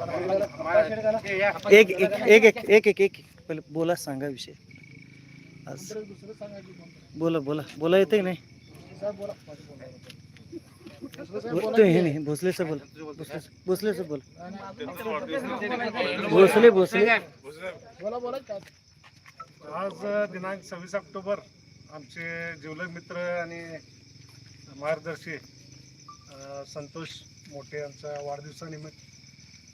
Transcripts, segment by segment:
एक एक एक एक एक एक एक. पहिले बोला सांगा विषय. आज. बोला बोला. बोला येते की नाही? हे नाही भोसले सर बोला. भोसले सर- भोसले बोला. भोसले भोसले. आज दिनांक सव्वीस ऑक्टोबर आमचे जिवलग मित्र आणि मार्गदर्शी संतोष मोठे यांच्या वाढदिवसानिमित्त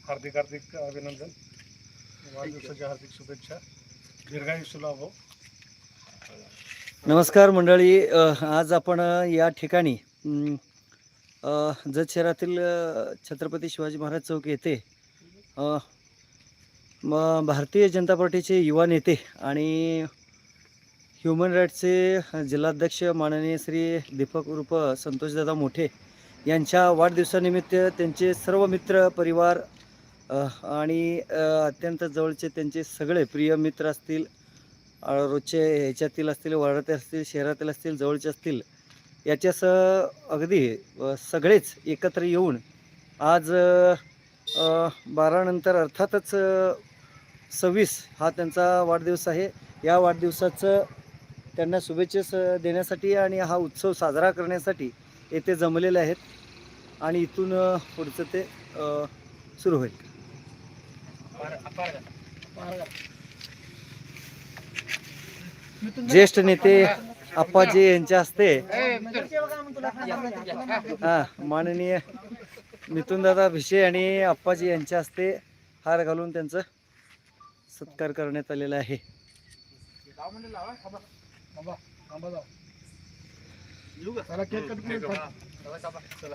हार्दिक हार्दिक अभिनंदन. वाढदिवसाच्या हार्दिक शुभेच्छा. दीर्घायुष्य लाभो. नमस्कार मंडळी. आज आपण या ठिकाणी जत शहरातील छत्रपती शिवाजी महाराज चौक येथे भारतीय जनता पार्टीचे युवा नेते आणि ह्युमन राईट्सचे जिल्हाध्यक्ष माननीय श्री दीपक उर्फ संतोषदादा मोठे यांच्या वाढदिवसानिमित्त त्यांचे सर्व मित्र परिवार आणि अत्यंत जवळचे त्यांचे सगळे प्रिय मित्र असतील रोजचे ह्याच्यातील असतील वाड्यात असतील शहरातील असतील जवळचे असतील याच्यासह अगदी सगळेच एकत्र येऊन आज बारानंतर अर्थातच सव्वीस हा त्यांचा वाढदिवस आहे. या वाढदिवसाचं त्यांना शुभेच्छा स- देण्यासाठी आणि हा उत्सव साजरा करण्यासाठी येथे जमलेले आहेत. आणि इथून पुढचं ते सुरू होईल. ज्येष्ठ नेते आप्पाजी यांच्या हस्ते हा माननीय मिथुनदादा भिशे आणि अप्पाजी यांच्या हस्ते हार घालून त्यांचं सत्कार करण्यात आलेला आहे. चला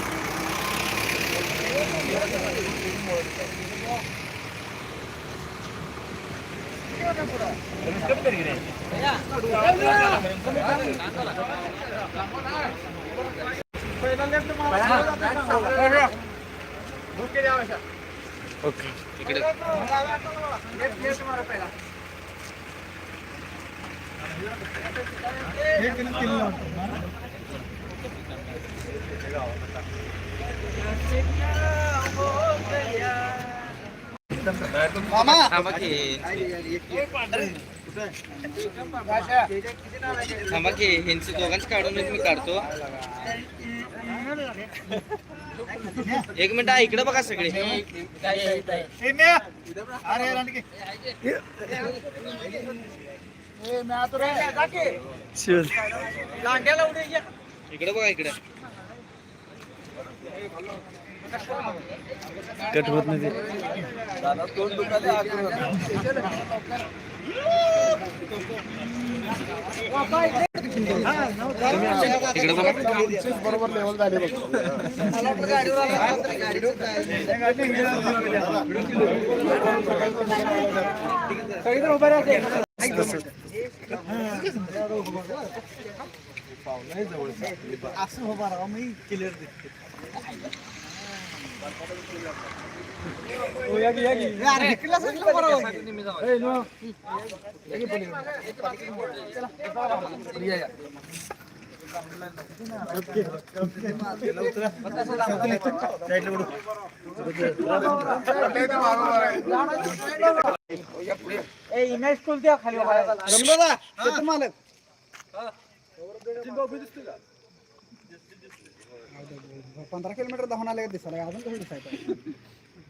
Okay इकडे हे थांबा की ह्यांची दोघांची काढून मी काढतो. एक मिनिट इकडे बघा सगळे. इकडे बघा इकडे. कट होत नाही ते. इकडे बघा असं हो बरं मी क्लिअर दिसते पंधरा किलोमीटर धावून आले दिसायला? अजून कसं दिसायचं?